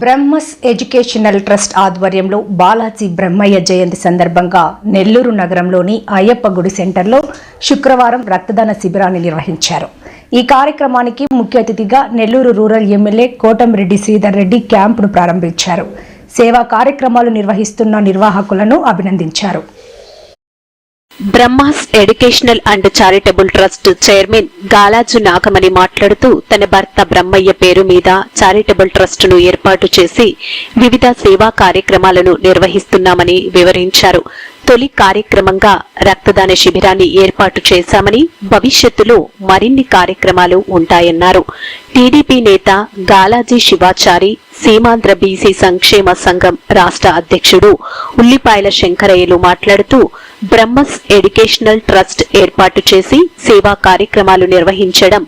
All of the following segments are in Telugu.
బ్రహ్మస్ ఎడ్యుకేషనల్ ట్రస్ట్ ఆధ్వర్యంలో బాలాజీ బ్రహ్మయ్య జయంతి సందర్భంగా నెల్లూరు నగరంలోని అయ్యప్ప గుడి సెంటర్లో శుక్రవారం రక్తదాన శిబిరాన్ని నిర్వహించారు. ఈ కార్యక్రమానికి ముఖ్య అతిథిగా నెల్లూరు రూరల్ ఎమ్మెల్యే కోటంరెడ్డి శ్రీధర్ రెడ్డి క్యాంపును ప్రారంభించారు. సేవా కార్యక్రమాలు నిర్వహిస్తున్న నిర్వాహకులను అభినందించారు. Brahmas educational and charitable trust chairman Galaju Nagamani మాట్లాడుతూ తన భర్త బ్రహ్మయ్య పేరు మీద చారిటబుల్ ట్రస్టును ఏర్పాటు చేసి వివిధ సేవా కార్యక్రమాలను నిర్వహిస్తున్నామని వివరించారు. తొలి కార్యక్రమంగా రక్తదాన శిబిరాన్ని ఏర్పాటు చేశామని భవిష్యత్తులో మరిన్ని కార్యక్రమాలు ఉంటాయన్నారు. టీడీపీ నేత గాలాజీ శివాచారి సీమాంధ్ర బీసీ సంక్షేమ సంఘం రాష్ట్ర అధ్యక్షుడు ఉల్లిపాయల శంకరయ్యలు మాట్లాడుతూ బ్రహ్మస్ ఎడ్యుకేషనల్ ట్రస్ట్ ఏర్పాటు చేసి సేవా కార్యక్రమాలు నిర్వహించడం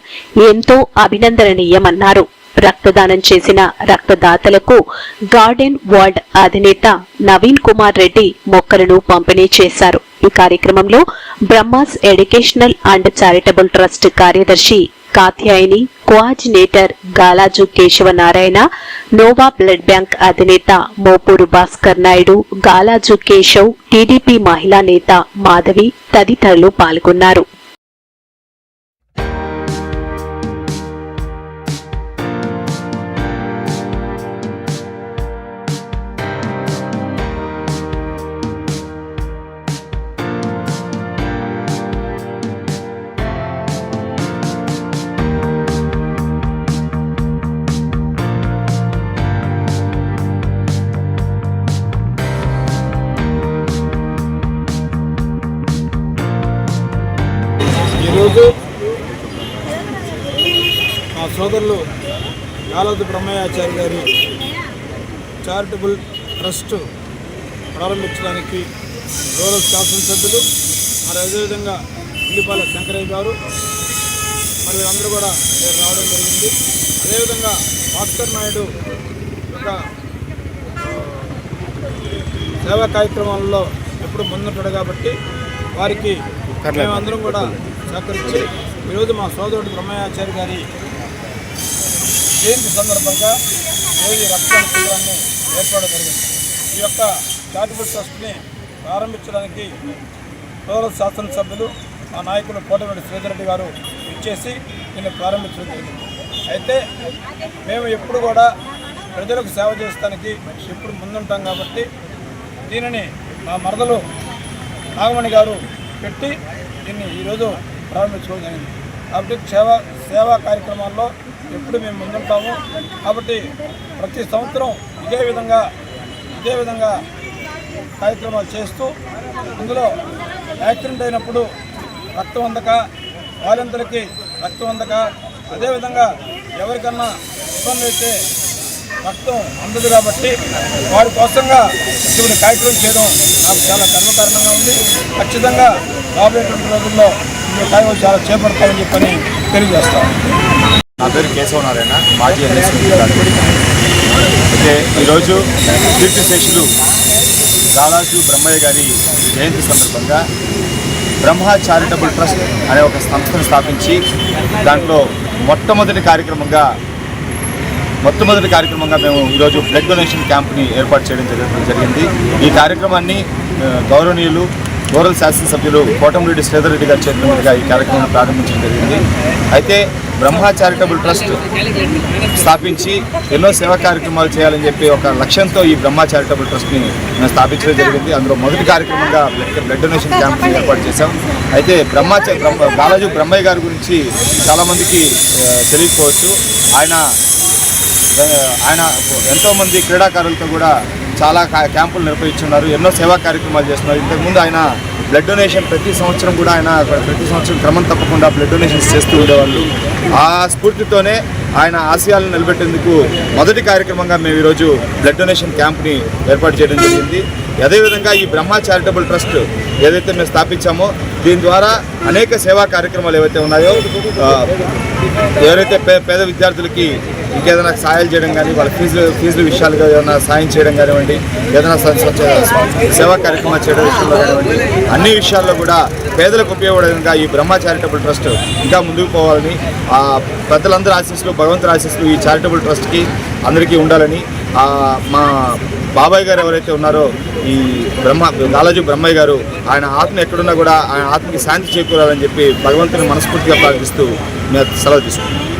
ఎంతో అభినందనీయమన్నారు. రక్తదానం చేసిన రక్తదాతలకు గార్డెన్ వార్డ్ అధినేత నవీన్ కుమార్ రెడ్డి మొక్కలను పంపిణీ చేశారు. ఈ కార్యక్రమంలో Brahmas educational and charitable trust కార్యదర్శి Katyayani coordinator Galaju Keshavanarayana Nova blood bank అధినేత మోపూరు భాస్కర్ నాయుడు గాలాజు కేశవ్ టీడీపీ మహిళా నేత మాధవి తదితరులు పాల్గొన్నారు. సోదరులు కాలదు బ్రహ్మయాచారి గారి చారిటబుల్ ట్రస్ట్ ప్రారంభించడానికి రూరల్ శాసనసభ్యులు మరి అదేవిధంగా ఇల్లిపాల శంకరయ్య గారు మరి అందరూ కూడా రావడం జరిగింది. అదేవిధంగా భాస్కర్ నాయుడు ఒక సేవా కార్యక్రమాల్లో ఎప్పుడు ముందుంటాడు కాబట్టి వారికి మేమందరం కూడా సహకరించి ఈరోజు మా సోదరుడు బ్రహ్మయాచారి గారి జయంతి సందర్భంగా ఈరోజు రక్తదాన శిబిరాన్ని ఏర్పాటు జరిగింది? ఈ యొక్క చారిటబుల్ ట్రస్ట్ని ప్రారంభించడానికి రూరల్ శాసనసభ్యులు మా నాయకులు కోటమిడి శ్రీధర్రెడ్డి గారు ఇచ్చేసి దీన్ని ప్రారంభించడం జరిగింది. అయితే మేము ఎప్పుడు కూడా ప్రజలకు సేవ చేయడానికి ఎప్పుడు ముందుంటాం కాబట్టి దీనిని మా మరదలు నాగమణి గారు పెట్టి దీన్ని ఈరోజు ప్రారంభించుకోవడం జరిగింది. అభివృద్ధి సేవ సేవా కార్యక్రమాల్లో ఎప్పుడు మేము ముందుంటాము. కాబట్టి ప్రతి సంవత్సరం ఇదే విధంగా ఇదే విధంగా కార్యక్రమాలు చేస్తూ ఇందులో యాక్సిడెంట్ అయినప్పుడు రక్తం అందక బాలింతలకి రక్తం అందక అదేవిధంగా ఎవరికన్నా ఇబ్బంది అయితే రక్తం అందదు కాబట్టి వారి కోసంగా ఇటువంటి కార్యక్రమం చేయడం నాకు చాలా గర్వకారణంగా ఉంది. ఖచ్చితంగా రాబోయేటువంటి రోజుల్లో కార్యక్రమం చాలా చేపడతామని చెప్పని తెలియజేస్తాను నా పేరు కేశవ నారాయణ మాజీ ఎన్ఎస్పీ అయితే ఈరోజు కీర్తిశేషులు దాదాజు బ్రహ్మయ్య గారి జయంతి సందర్భంగా బ్రహ్మ చారిటబుల్ ట్రస్ట్ అనే ఒక సంస్థను స్థాపించి దాంట్లో మొట్టమొదటి కార్యక్రమంగా మొట్టమొదటి కార్యక్రమంగా మేము ఈరోజు బ్లడ్ డొనేషన్ క్యాంప్ని ఏర్పాటు చేయడం జరిగింది. ఈ కార్యక్రమాన్ని గౌరవనీయులు రూరల్ శాసనసభ్యులు కోటమిరెడ్డి శ్రీధర్ రెడ్డి గారి చేతుల మీదుగా ఈ కార్యక్రమాన్ని ప్రారంభించడం జరిగింది. అయితే బ్రహ్మ చారిటబుల్ ట్రస్ట్ స్థాపించి ఎన్నో సేవా కార్యక్రమాలు చేయాలని చెప్పి ఒక లక్ష్యంతో ఈ బ్రహ్మ చారిటబుల్ ట్రస్ట్ని మేము స్థాపించడం జరిగింది. అందులో మొదటి కార్యక్రమంగా బ్లడ్ డొనేషన్ క్యాంప్ని ఏర్పాటు చేశాం. అయితే బ్రహ్మ బాలాజీ బ్రహ్మయ్య గారి గురించి చాలామందికి తెలియకపోవచ్చు. ఆయన ఆయన ఎంతోమంది క్రీడాకారులతో కూడా చాలా క్యాంపులు నిర్వహిస్తున్నారు ఎన్నో సేవా కార్యక్రమాలు చేస్తున్నారు. ఇంతకుముందు ఆయన బ్లడ్ డొనేషన్ ప్రతి సంవత్సరం కూడా ఆయన ప్రతి సంవత్సరం క్రమం తప్పకుండా బ్లడ్ డొనేషన్స్ చేస్తూ ఉండేవాళ్ళు. ఆ స్ఫూర్తితోనే ఆయన ఆశయాలను నిలబెట్టేందుకు మొదటి కార్యక్రమంగా మేము ఈరోజు బ్లడ్ డొనేషన్ క్యాంప్ని ఏర్పాటు చేయడం జరిగింది. అదేవిధంగా ఈ బ్రహ్మ చారిటబుల్ ట్రస్ట్ ఏదైతే మేము స్థాపించామో దీని ద్వారా అనేక సేవా కార్యక్రమాలు ఏవైతే ఉన్నాయో ఎవరైతే పే పేద విద్యార్థులకి ఇంకేదైనా సహాయాలు చేయడం కానీ వాళ్ళ ఫీజులు ఫీజుల విషయాలుగా ఏదైనా సాయం చేయడం కానివ్వండి ఏదైనా సేవా కార్యక్రమాలు చేయడం విషయంలో కానివ్వండి అన్ని విషయాల్లో కూడా పేదలకు ఉపయోగపడే ఈ బ్రహ్మ చారిటబుల్ ట్రస్ట్ ఇంకా ముందుకు పోవాలని ఆ పెద్దలందరూ ఆశీస్సులు భగవంతుని ఆశీస్సులు ఈ చారిటబుల్ ట్రస్ట్కి అందరికీ ఉండాలని మా బాబాయ్ గారు ఎవరైతే ఉన్నారో ఈ బ్రహ్మ లాలాజీ బ్రహ్మయ్య గారు ఆయన ఆత్మ ఎక్కడున్నా కూడా ఆయన ఆత్మకి శాంతి చేకూరాలని చెప్పి భగవంతుని మనస్ఫూర్తిగా ప్రార్థిస్తూ మేము సెలవు తీసుకున్నాం